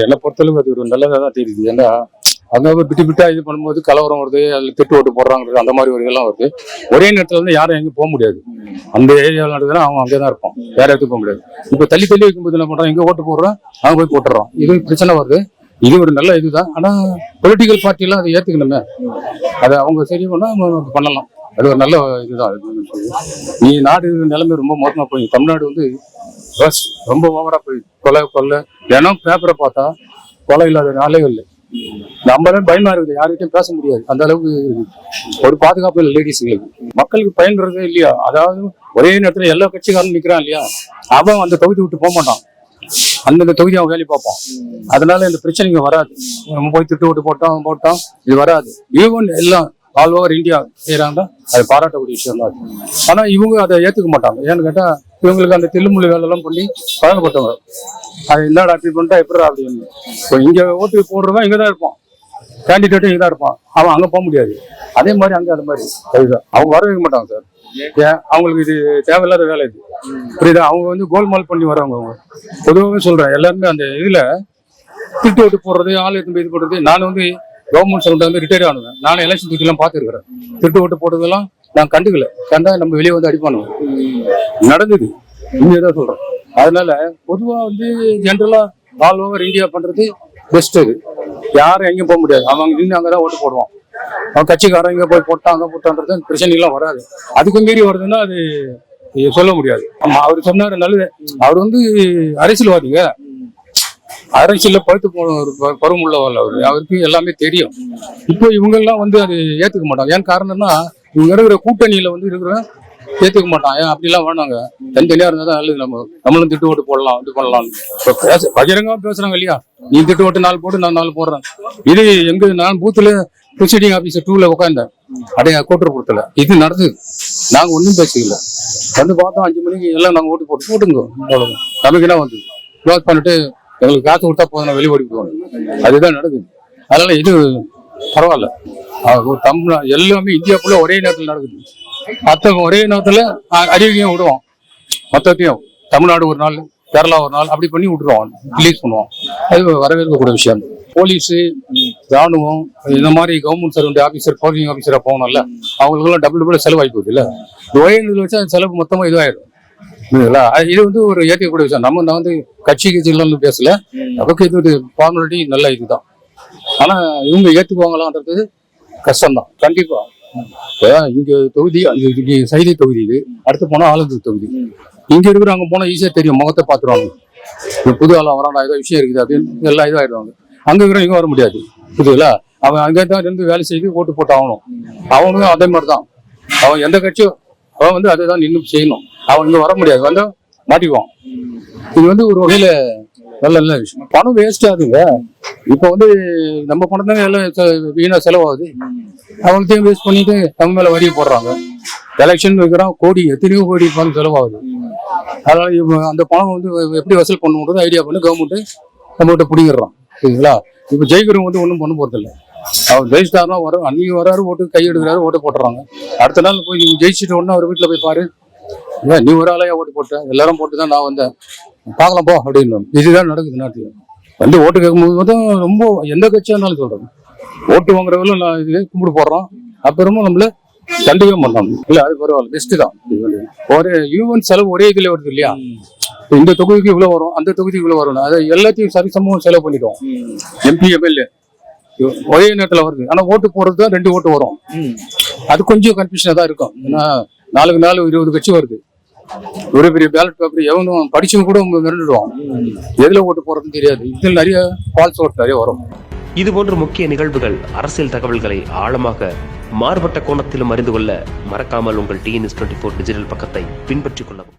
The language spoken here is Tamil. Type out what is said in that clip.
என்னை பொறுத்தளவுக்கு அது ஒரு நல்லதாக தான் தெரியுது. ஏன்னா அங்கே பிட்டு விட்டா இது பண்ணும்போது கலவரம் வருது அதில் திட்டு ஓட்டு போடுறாங்க அந்த மாதிரி ஒரு இதெல்லாம் வருது. ஒரே நேரத்தில் வந்து யாரும் எங்கேயும் போக முடியாது. அந்த ஏரியாவில் நடக்குதுன்னா அவன் அங்கே தான் இருப்பான் வேற இடத்துக்கு போக முடியாது. இப்போ தள்ளி தள்ளி வைக்கும்போது என்ன பண்ணுறான் எங்கே ஓட்டு போடுறான் அவன் போய் போட்டுறான் இது பிரச்சனை வருது. இது ஒரு நல்ல இதுதான். ஆனால் பொலிட்டிக்கல் பார்ட்டிலாம் அதை ஏற்றுக்கணுமே அதை அவங்க சரி பண்ணால் பண்ணலாம். அது ஒரு நல்ல இதுதான். நீ நாடு நிலைமை ரொம்ப மோசமாக போய் தமிழ்நாடு வந்து பஸ் ரொம்ப ஓவரா போய் கொலை கொள்ளை. தினம் பேப்பரை பார்த்தா கொலை இல்லாத நாளே இல்லை. நம்மளும் பயமா இருக்குது யார்கிட்டயும் பேச முடியாது. அந்த அளவுக்கு ஒரு பாதுகாப்பு இல்லை லேடிஸுங்களுக்கு மக்களுக்கு பயன்படுறதே இல்லையா? அதாவது ஒரே நேரத்துல எல்லா கட்சிக்காரனும் நிக்கிறான் இல்லையா? அவன் அந்த தொகுதி விட்டு போக மாட்டான். அந்தந்த தொகுதி அவன் வேலையை பார்ப்பான். அதனால இந்த பிரச்சனைங்க வராது. நம்ம போய் திட்டு விட்டு போட்டோம் போட்டோம் இது வராது. ஈவன் எல்லாம் ஆல் ஓவர் இந்தியா செய்கிறாங்கன்னா அது பாராட்டக்கூடிய விஷயம் தான் ஆனால் இவங்க அதை ஏற்றுக்க மாட்டாங்க. ஏன்னு கேட்டால் இவங்களுக்கு அந்த தில்லுமுள்ளு வேலை எல்லாம் பண்ணி பழகப்பட்டவங்க அது என்னடா அப்படி பண்ணிட்டா எப்படி அப்படின்னு. இப்போ இங்கே ஓட்டு போடுறவன் இங்கே தான் இருப்பான். கேண்டிடேட்டும் இங்கே தான் இருப்பான். அவன் அங்கே போக முடியாது. அதே மாதிரி அங்கே அது மாதிரி. அதுதான் அவங்க வர வைக்க மாட்டாங்க சார். ஏன்? அவங்களுக்கு இது தேவையில்லாத வேலை இது. புரியுதா? அவங்க வந்து கோல்மால் பண்ணி வரவங்க அவங்க. பொதுவாகவே சொல்கிறேன் எல்லாருமே அந்த இதில் திட்டு ஓட்டு போடுறது ஆள் எடுத்து இது போடுறது நான் வந்து கவர்மெண்ட் சர்வெண்ட் வந்து ரிட்டையர் ஆனவன். நானும் எலெக்ஷன் தூக்கிலாம் பார்த்துருக்கிறேன். திருட்டு ஓட்டு போட்டதெல்லாம் நான் கண்டுக்கல. கண்டா நம்ம வெளியே வந்து அடிப்பானுங்க நடந்தது. உண்மையை சொல்றேன் அதனால பொதுவா வந்து ஜென்ரலா ஆல் ஓவர் இந்தியா பண்றது பெஸ்ட் அது யாரும் எங்கேயும் போக முடியாது. அவங்க நின்று அங்கதான் ஓட்டு போடுவான். அவன் கட்சிக்காரன் இங்க போய் போட்டான் அங்க போட்டான்றது அந்த பிரச்சனை எல்லாம் வராது. அதுக்கு மீறி வருதுன்னா அது சொல்ல முடியாது. ஆமா அவர் சொன்னாரு நல்லது. அவர் வந்து அரசியல்வாதிங்க. அரசியல்ல பழுத்து போன ஒரு பருவம் உள்ளவர் அவர். அவருக்கு எல்லாமே தெரியும். இப்போ இவங்க எல்லாம் வந்து அது ஏத்துக்க மாட்டாங்க. ஏன் காரணம்னா இவங்க இருக்கிற கூட்டணியில வந்து இருக்கிற ஏத்துக்க மாட்டான். ஏன் அப்படிலாம் வேணாங்க. தனித்தனியா இருந்தா தான் நல்லது. நம்ம நம்மளும் திட்டு ஓட்டு போடலாம் இது பண்ணலாம். இப்போ பேச பகிரங்கமா பேசுறாங்க இல்லையா? நீ திட்டு ஓட்டு நாள் போட்டு நான் நாள் போடுறேன். இது எங்க நான் பூத்துல ப்ரொசீடிங் ஆபீசர் டூல உட்காந்தேன் அடைய கோட்டர்புரத்துல இது நடந்தது. நாங்க ஒன்றும் பேசிக்கல வந்து பார்த்தோம் அஞ்சு மணிக்கு எல்லாம் நாங்க ஓட்டு போட்டு போட்டுங்க. அவ்வளவுதான். நமக்கு என்ன வந்து க்ளோஸ் பண்ணிட்டு எங்களுக்கு காசு கொடுத்தா போதும் நான் வெளியே ஓடி அதுதான் நடக்குது. அதனால இது பரவாயில்ல. தமிழ் எல்லாமே இந்தியாக்குள்ள ஒரே நேரத்தில் நடக்குது. மற்ற ஒரே நேரத்தில் அறிவிக்கையும் விடுவோம். மொத்தத்தையும் தமிழ்நாடு ஒரு நாள் கேரளா ஒரு நாள் அப்படி பண்ணி விட்டுருவோம். ரிலீஸ் பண்ணுவோம். அது வரவேற்கக்கூடிய விஷயம். போலீஸு ராணுவம் இந்த மாதிரி கவர்மெண்ட் சர்வெண்ட் ஆஃபீஸர் போலீசிங் ஆஃபீஸராக போகணும்ல அவங்களுக்குலாம் டபுள் டபுள் செலவாகி போகுது இல்லை? ஒரே இதில் வச்சா அந்த செலவு மொத்தமாக இதுவாயிடும் புரியுதுங்களா? இது வந்து ஒரு ஏற்கக்கூடிய விஷயம். நம்ம நான் வந்து கட்சி கட்சிகள்னு பேசல. நமக்கு இது ஒரு ஃபார்மாலிட்டி நல்ல இதுதான். ஆனா இவங்க ஏத்துக்குவாங்களான்றது கஷ்டம்தான். கண்டிப்பா. இங்க தொகுதி அங்க இங்க சைதை தொகுதி இது. அடுத்து போனா ஆலந்தூர் தொகுதி. இங்க இருக்கிறவங்க போனா ஈஸியா தெரியும். முகத்தை பாத்துருவாங்க புது ஆளா வரானா ஏதோ விஷயம் இருக்குது அப்படின்னு எல்லாம் இதாயிடுவாங்க. அங்க இருக்கிறவங்க இங்க வர முடியாது. புரியுதுங்களா? அவன் அங்கே தான் இருந்து வேலை செய்து ஓட்டு போட்டு ஆகணும் அவனும் அதே மாதிரி தான் அவன் எந்த கட்சியோ அவன் வந்து அதை தான் நின்று செய்யணும். அவன் இங்க வர முடியாது. வந்து மாட்டிக்குவான். இது வந்து ஒரு வகையில நல்ல நல்ல விஷயம். பணம் வேஸ்ட் ஆகுதுங்க இப்போ வந்து நம்ம பணம் தானே எல்லாம் வீணா செலவாகுது. அவங்கள்ட்டையும் வேஸ்ட் பண்ணிட்டு நம்ம மேல வரி போடுறாங்க. எலெக்ஷன் வைக்கிறான் கோடி எத்தனையோ கோடி பணம் செலவாகுது. அதனால அந்த பணம் வந்து எப்படி வசூல் பண்ணுன்றது ஐடியா பண்ணி கவர்மெண்ட் நம்மகிட்ட பிடிங்கிடுறான். சரிங்களா இப்போ ஜெயிக்கிறவங்க வந்து ஒன்றும் பண்ண போறது இல்லை அவர் ஜெயிச்சிட்டாருன்னா வர அன்னைக்கு வராரு ஓட்டு கை எடுக்கிறாரு ஓட்டு போட்டுறாங்க. அடுத்த நாள் போய் நீங்க ஜெயிச்சிட்ட உடனே அவர் வீட்டில் போய் பாரு. நீ ஒரு ஆளையா ஓட்டு போட்ட? எல்லாரும் போட்டு தான் நான் வந்தேன். பார்க்கலாம் போ அப்படின்னு. இதுதான் நடக்குது நாட்டில். வந்து ஓட்டு கேட்கும்போது மட்டும் ரொம்ப எந்த கட்சியா இருந்தாலும் சொல்றேன். ஓட்டு வாங்குறவங்களும் நான் இது கும்பிடு போடுறோம். அப்புறமும் நம்மள கண்டுக்கவே மாட்டோம் இல்ல அது பரவாயில்ல பெஸ்ட் தான். ஒரே ஈவன் செலவு ஒரே இதுல வருது இல்லையா? இந்த தொகுதிக்கு இவ்வளவு வரும் அந்த தொகுதிக்கு இவ்வளவு வரும் அதை எல்லாத்தையும் சரிசமம் செலவு பண்ணிடுவோம் எம்பி எம்எல்ஏ ஒரே நேரத்துல வருது. ஆனா ஓட்டு போடுறது தான் ரெண்டு ஓட்டு வரும். அது கொஞ்சம் கன்ஃபியூஷனா தான் இருக்கும். ஏன்னா நாளுக்கு நாள் இருபது கட்சி வருது. ஒரு பெரிய பேலட் பேப்பர் எவனும் படிச்சவங்க கூட மிரண்டுடுவான். எதுல ஓட்டு போறதுன்னு தெரியாது. இதில் நிறைய ஃபால்ஸ் ஓட்டு நிறைய வரும். இது போன்ற முக்கிய நிகழ்வுகள் அரசியல் தகவல்களை ஆழமாக மாறுபட்ட கோணத்திலும் அறிந்து கொள்ள மறக்காமல் உங்கள் டிஎன்எஸ் டுவெண்ட்டி ஃபோர் டிஜிட்டல் பக்கத்தை பின்பற்றிக் கொள்ளவும்.